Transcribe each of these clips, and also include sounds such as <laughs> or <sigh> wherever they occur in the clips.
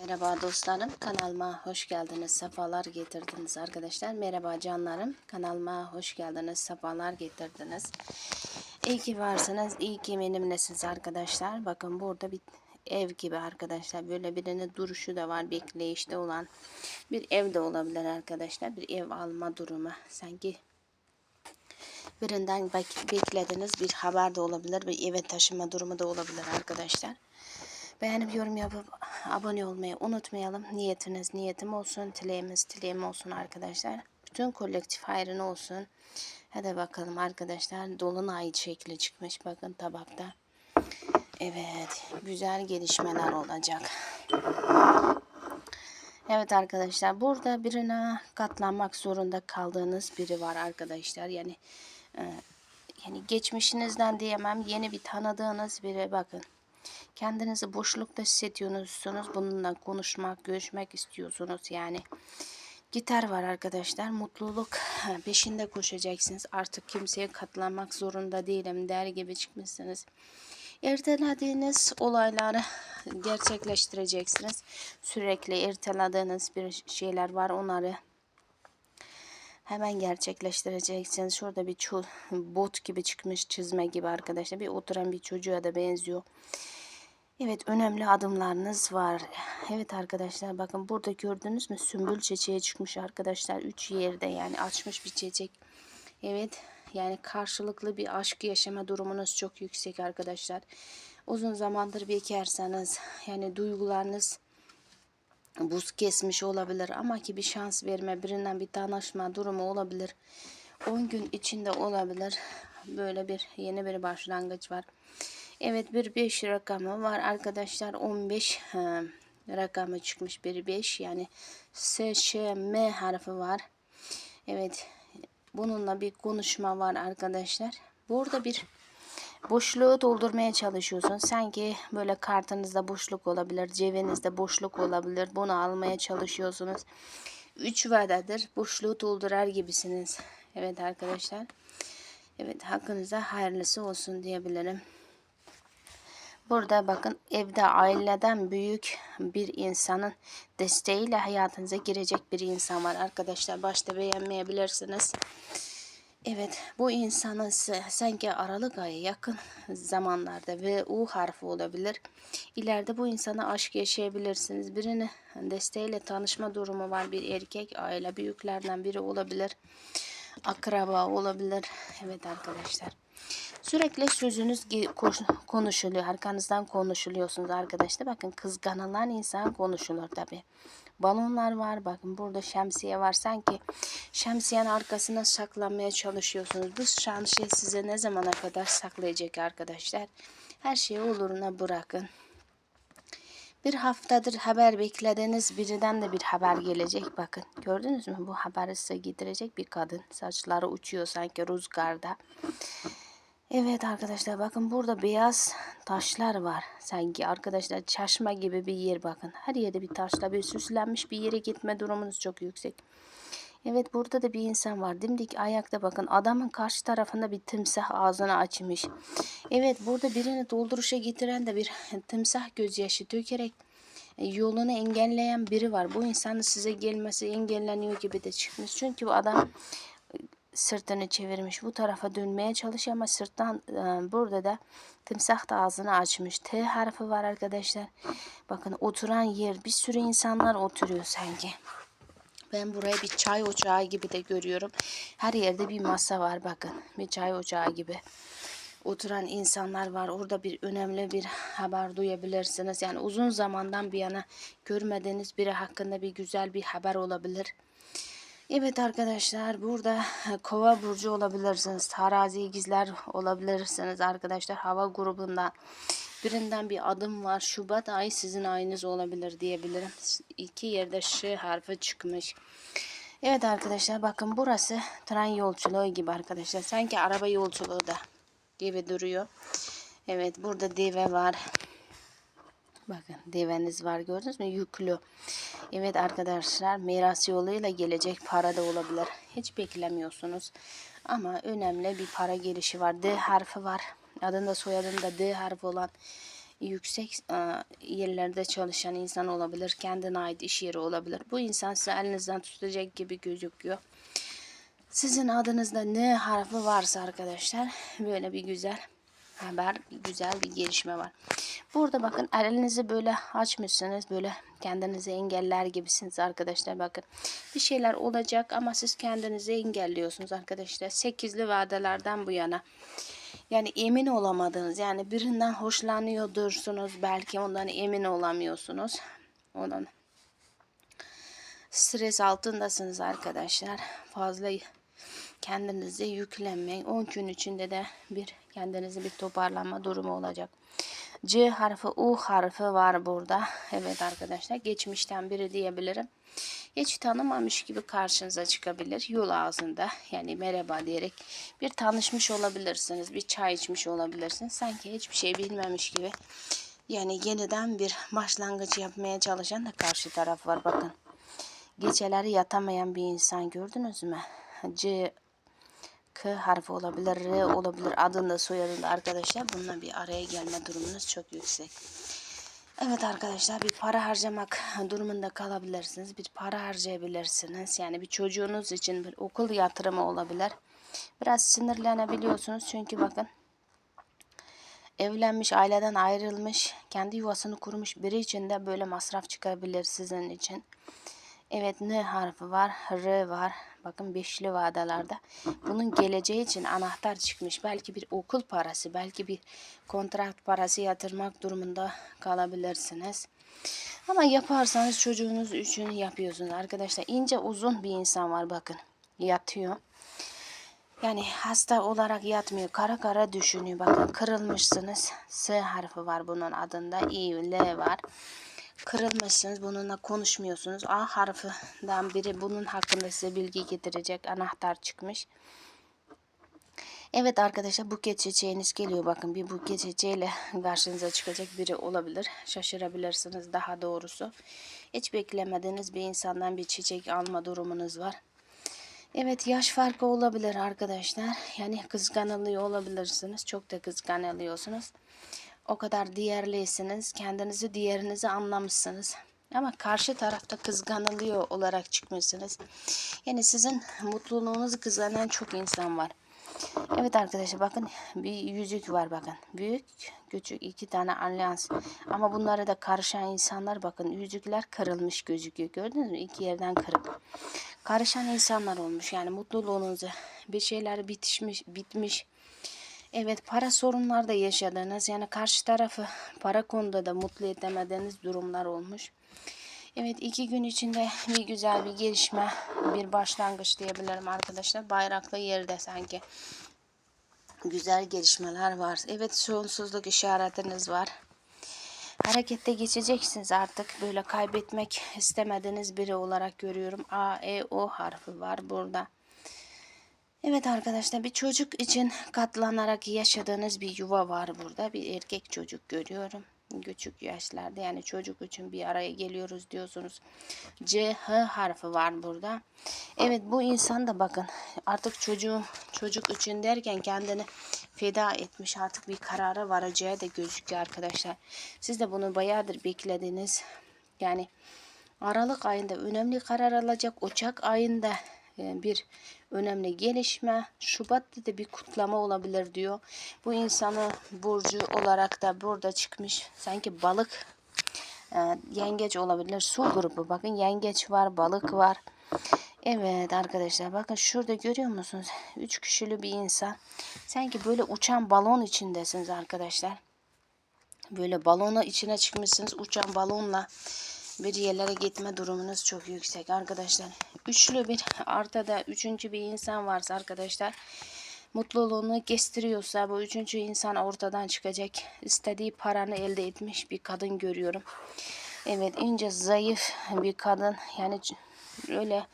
Merhaba dostlarım kanalıma hoş geldiniz sefalar getirdiniz arkadaşlar. Merhaba canlarım kanalıma hoş geldiniz sefalar getirdiniz. İyi ki varsınız iyi ki benimlesiniz arkadaşlar. Bakın burada bir ev gibi arkadaşlar böyle birinin duruşu da var bekleyişte olan bir ev de olabilir arkadaşlar bir ev alma durumu. Sanki birinden bek- beklediğiniz bir haber de olabilir bir eve taşıma durumu da olabilir arkadaşlar Beğenip yorum yapıp abone olmayı unutmayalım. Niyetiniz niyetim olsun. Dileğimiz dileğim olsun arkadaşlar. Bütün kolektif hayrın olsun. Hadi bakalım arkadaşlar. Dolunay şekli çıkmış. Bakın tabakta. Evet. Güzel gelişmeler olacak. Evet arkadaşlar. Burada birine katlanmak zorunda kaldığınız biri var arkadaşlar. Yani e, yani geçmişinizden diyemem. Yeni bir tanıdığınız biri bakın. Kendinizi boşlukta hissediyorsunuz. Bununla konuşmak, görüşmek istiyorsunuz. Yani gitar var arkadaşlar. Mutluluk <laughs> peşinde koşacaksınız. Artık kimseye katlanmak zorunda değilim der gibi çıkmışsınız. Ertelediğiniz olayları gerçekleştireceksiniz. Sürekli ertelediğiniz bir şeyler var. Onları hemen gerçekleştireceksiniz. Şurada bir bot gibi çıkmış çizme gibi arkadaşlar. Bir oturan bir çocuğa da benziyor. Evet önemli adımlarınız var. Evet arkadaşlar bakın burada gördünüz mü sümbül çiçeği çıkmış arkadaşlar. Üç yerde yani açmış bir çiçek. Evet yani karşılıklı bir aşk yaşama durumunuz çok yüksek arkadaşlar. Uzun zamandır bekarsanız yani duygularınız buz kesmiş olabilir ama ki bir şans verme birinden bir tanışma durumu olabilir. 10 gün içinde olabilir. Böyle bir yeni bir başlangıç var. Evet bir 5 rakamı var arkadaşlar 15 ha, rakamı çıkmış bir 5 yani S, M harfi var. Evet bununla bir konuşma var arkadaşlar. Burada bir boşluğu doldurmaya çalışıyorsun. Sanki böyle kartınızda boşluk olabilir, cebinizde boşluk olabilir. Bunu almaya çalışıyorsunuz. 3 vadadır boşluğu doldurar gibisiniz. Evet arkadaşlar. Evet hakkınızda hayırlısı olsun diyebilirim. Burada bakın evde aileden büyük bir insanın desteğiyle hayatınıza girecek bir insan var arkadaşlar. Başta beğenmeyebilirsiniz. Evet bu insanın sanki Aralık ayı yakın zamanlarda ve U harfi olabilir. İleride bu insana aşk yaşayabilirsiniz. Birini desteğiyle tanışma durumu var. Bir erkek aile büyüklerden biri olabilir. Akraba olabilir. Evet arkadaşlar. Sürekli sözünüz konuşuluyor. Arkanızdan konuşuluyorsunuz arkadaşlar. Bakın kızganılan insan konuşulur tabi. Balonlar var. Bakın burada şemsiye var. Sanki şemsiyenin arkasına saklanmaya çalışıyorsunuz. Bu şemsiye size ne zamana kadar saklayacak arkadaşlar? Her şeyi oluruna bırakın. Bir haftadır haber beklediğiniz birinden de bir haber gelecek. Bakın gördünüz mü? Bu haberi size getirecek bir kadın. Saçları uçuyor sanki rüzgarda. Evet arkadaşlar bakın burada beyaz taşlar var. Sanki arkadaşlar çeşme gibi bir yer bakın. Her yerde bir taşla bir süslenmiş bir yere gitme durumunuz çok yüksek. Evet burada da bir insan var. Dimdik ayakta bakın. Adamın karşı tarafında bir timsah ağzını açmış. Evet burada birini dolduruşa getiren de bir timsah gözyaşı dökerek e, yolunu engelleyen biri var. Bu insanın size gelmesi engelleniyor gibi de çıkmış. Çünkü bu adam sırtını çevirmiş. Bu tarafa dönmeye çalışıyor ama sırttan e, burada da timsah da ağzını açmış. T harfi var arkadaşlar. Bakın oturan yer bir sürü insanlar oturuyor sanki. Ben burayı bir çay ocağı gibi de görüyorum. Her yerde bir masa var bakın. Bir çay ocağı gibi. Oturan insanlar var. Orada bir önemli bir haber duyabilirsiniz. Yani uzun zamandan bir yana görmediğiniz biri hakkında bir güzel bir haber olabilir. Evet arkadaşlar burada kova burcu olabilirsiniz. Tarazi ikizler olabilirsiniz arkadaşlar. Hava grubundan birinden bir adım var. Şubat ayı sizin ayınız olabilir diyebilirim. İki yerde Ş harfi çıkmış. Evet arkadaşlar bakın burası tren yolculuğu gibi arkadaşlar. Sanki araba yolculuğu da gibi duruyor. Evet burada deve var. Bakın deveniz var gördünüz mü? Yüklü. Evet arkadaşlar miras yoluyla gelecek para da olabilir. Hiç beklemiyorsunuz. Ama önemli bir para gelişi var. D harfi var. Adında soyadında D harfi olan yüksek e, yerlerde çalışan insan olabilir. Kendine ait iş yeri olabilir. Bu insan size elinizden tutacak gibi gözüküyor. Sizin adınızda ne harfi varsa arkadaşlar böyle bir güzel haber, güzel bir gelişme var. Burada bakın elinizi böyle açmışsınız. Böyle kendinizi engeller gibisiniz arkadaşlar. Bakın bir şeyler olacak ama siz kendinizi engelliyorsunuz arkadaşlar. Sekizli vadelerden bu yana. Yani emin olamadınız. Yani birinden hoşlanıyordursunuz. Belki ondan emin olamıyorsunuz. Onun stres altındasınız arkadaşlar. Fazla kendinize yüklenmeyin. 10 gün içinde de bir kendinize bir toparlanma durumu olacak. C harfi, U harfi var burada. Evet arkadaşlar geçmişten biri diyebilirim. Hiç tanımamış gibi karşınıza çıkabilir. Yol ağzında yani merhaba diyerek bir tanışmış olabilirsiniz. Bir çay içmiş olabilirsiniz. Sanki hiçbir şey bilmemiş gibi. Yani yeniden bir başlangıç yapmaya çalışan da karşı taraf var bakın. Geceleri yatamayan bir insan gördünüz mü? C K harfi olabilir, R olabilir. Adında soyadında arkadaşlar bununla bir araya gelme durumunuz çok yüksek. Evet arkadaşlar bir para harcamak durumunda kalabilirsiniz. Bir para harcayabilirsiniz. Yani bir çocuğunuz için bir okul yatırımı olabilir. Biraz sinirlenebiliyorsunuz çünkü bakın evlenmiş, aileden ayrılmış, kendi yuvasını kurmuş biri için de böyle masraf çıkabilir sizin için. Evet N harfi var, R var. Bakın beşli vadalarda. Bunun geleceği için anahtar çıkmış. Belki bir okul parası, belki bir kontrat parası yatırmak durumunda kalabilirsiniz. Ama yaparsanız çocuğunuz için yapıyorsunuz arkadaşlar. ince uzun bir insan var bakın. Yatıyor. Yani hasta olarak yatmıyor. Kara kara düşünüyor. Bakın kırılmışsınız. S harfi var bunun adında. I, L var kırılmışsınız. Bununla konuşmuyorsunuz. A harfinden biri bunun hakkında size bilgi getirecek anahtar çıkmış. Evet arkadaşlar buket çiçeğiniz geliyor. Bakın bir buket çiçeğiyle karşınıza çıkacak biri olabilir. Şaşırabilirsiniz daha doğrusu. Hiç beklemediğiniz bir insandan bir çiçek alma durumunuz var. Evet yaş farkı olabilir arkadaşlar. Yani kıskanılıyor olabilirsiniz. Çok da kıskanılıyorsunuz o kadar değerlisiniz. Kendinizi diğerinizi anlamışsınız. Ama karşı tarafta kızganılıyor olarak çıkmışsınız. Yani sizin mutluluğunuzu kıskanan çok insan var. Evet arkadaşlar bakın bir yüzük var bakın. Büyük küçük iki tane alyans. Ama bunlara da karışan insanlar bakın yüzükler kırılmış gözüküyor. Gördünüz mü? İki yerden kırık. Karışan insanlar olmuş. Yani mutluluğunuzu bir şeyler bitişmiş, bitmiş Evet para sorunlar da yaşadınız. Yani karşı tarafı para konuda da mutlu edemediğiniz durumlar olmuş. Evet iki gün içinde bir güzel bir gelişme, bir başlangıç diyebilirim arkadaşlar. Bayraklı yerde sanki güzel gelişmeler var. Evet sonsuzluk işaretiniz var. Harekette geçeceksiniz artık. Böyle kaybetmek istemediğiniz biri olarak görüyorum. A, E, O harfi var burada. Evet arkadaşlar bir çocuk için katlanarak yaşadığınız bir yuva var burada. Bir erkek çocuk görüyorum. Küçük yaşlarda yani çocuk için bir araya geliyoruz diyorsunuz. C, H harfi var burada. Evet bu insan da bakın artık çocuğum çocuk için derken kendini feda etmiş artık bir karara varacağı da gözüküyor arkadaşlar. Siz de bunu bayağıdır beklediniz. Yani Aralık ayında önemli karar alacak. Ocak ayında bir önemli gelişme. Şubat'ta da bir kutlama olabilir diyor. Bu insanı burcu olarak da burada çıkmış. Sanki balık e, yengeç olabilir. Su grubu. Bakın yengeç var, balık var. Evet arkadaşlar bakın şurada görüyor musunuz? Üç kişili bir insan. Sanki böyle uçan balon içindesiniz arkadaşlar. Böyle balonu içine çıkmışsınız. Uçan balonla bir yerlere gitme durumunuz çok yüksek arkadaşlar. Üçlü bir artada üçüncü bir insan varsa arkadaşlar mutluluğunu kestiriyorsa bu üçüncü insan ortadan çıkacak. İstediği paranı elde etmiş bir kadın görüyorum. Evet ince zayıf bir kadın yani öyle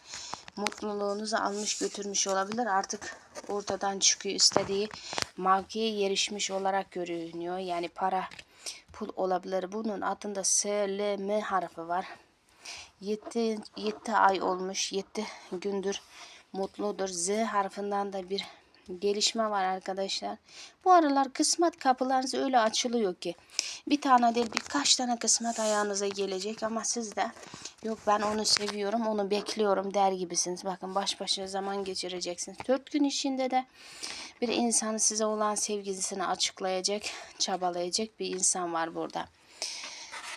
mutluluğunuzu almış götürmüş olabilir. Artık ortadan çıkıyor istediği mevkiye yerişmiş olarak görünüyor. Yani para pul olabilir. Bunun altında S, L, M harfi var. 7, 7 ay olmuş. 7 gündür mutludur. Z harfinden de bir gelişme var arkadaşlar. Bu aralar kısmet kapılarınız öyle açılıyor ki bir tane değil birkaç tane kısmet ayağınıza gelecek ama siz de yok ben onu seviyorum onu bekliyorum der gibisiniz. Bakın baş başa zaman geçireceksiniz. Dört gün içinde de bir insanı size olan sevgisini açıklayacak, çabalayacak bir insan var burada.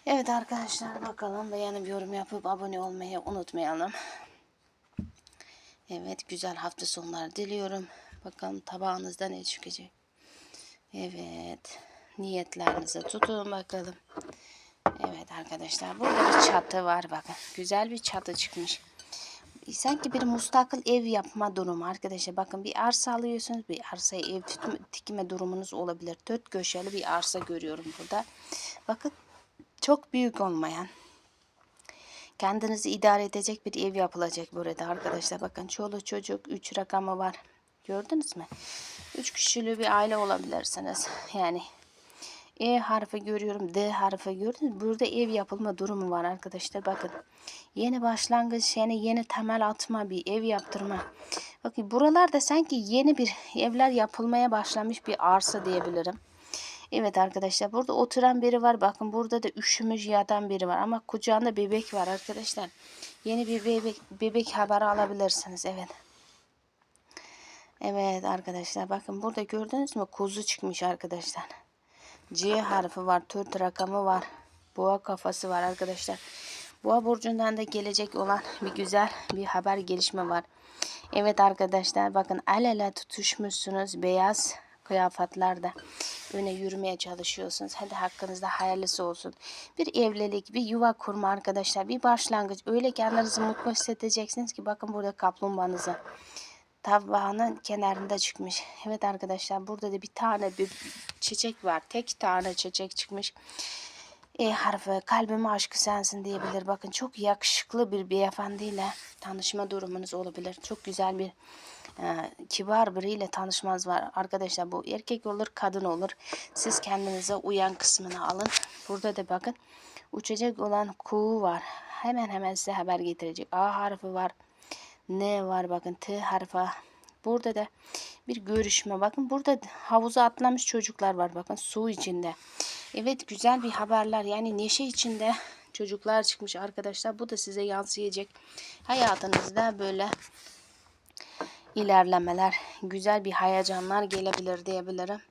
Evet arkadaşlar bakalım beğenip yorum yapıp abone olmayı unutmayalım. Evet güzel hafta sonları diliyorum. Bakalım tabağınızda ne çıkacak. Evet niyetlerinizi tutun bakalım. Evet arkadaşlar burada bir çatı var bakın. Güzel bir çatı çıkmış. Sanki bir mustakil ev yapma durumu arkadaşlar. Bakın bir arsa alıyorsunuz. Bir arsaya ev dikme durumunuz olabilir. Dört köşeli bir arsa görüyorum burada. Bakın çok büyük olmayan kendinizi idare edecek bir ev yapılacak burada arkadaşlar. Bakın çoluk çocuk 3 rakamı var. Gördünüz mü? 3 kişili bir aile olabilirsiniz. Yani E harfi görüyorum. D harfi gördünüz? Burada ev yapılma durumu var arkadaşlar. Bakın. Yeni başlangıç yani yeni temel atma bir ev yaptırma. Bakın buralarda sanki yeni bir evler yapılmaya başlamış bir arsa diyebilirim. Evet arkadaşlar burada oturan biri var. Bakın burada da üşümüş yatan biri var. Ama kucağında bebek var arkadaşlar. Yeni bir bebek, bebek haberi alabilirsiniz. Evet. Evet arkadaşlar bakın burada gördünüz mü kuzu çıkmış arkadaşlar. C harfi var. Dört rakamı var. Boğa kafası var arkadaşlar. Boğa burcundan da gelecek olan bir güzel bir haber gelişme var. Evet arkadaşlar bakın el ele tutuşmuşsunuz beyaz kıyafetlerde öne yürümeye çalışıyorsunuz. Hadi hakkınızda hayırlısı olsun. Bir evlilik, bir yuva kurma arkadaşlar. Bir başlangıç. Öyle kendinizi mutlu hissedeceksiniz ki bakın burada kaplumbağanızı tabağının kenarında çıkmış. Evet arkadaşlar burada da bir tane bir çiçek var. Tek tane çiçek çıkmış. E harfi kalbime aşkı sensin diyebilir. Bakın çok yakışıklı bir beyefendiyle tanışma durumunuz olabilir. Çok güzel bir e, kibar biriyle tanışmanız var. Arkadaşlar bu erkek olur kadın olur. Siz kendinize uyan kısmını alın. Burada da bakın uçacak olan kuğu var. Hemen hemen size haber getirecek. A harfi var. N var bakın T harfi. Burada da bir görüşme. Bakın burada havuza atlamış çocuklar var. Bakın su içinde. Evet güzel bir haberler. Yani neşe içinde çocuklar çıkmış arkadaşlar. Bu da size yansıyacak. Hayatınızda böyle ilerlemeler, güzel bir hayacanlar gelebilir diyebilirim.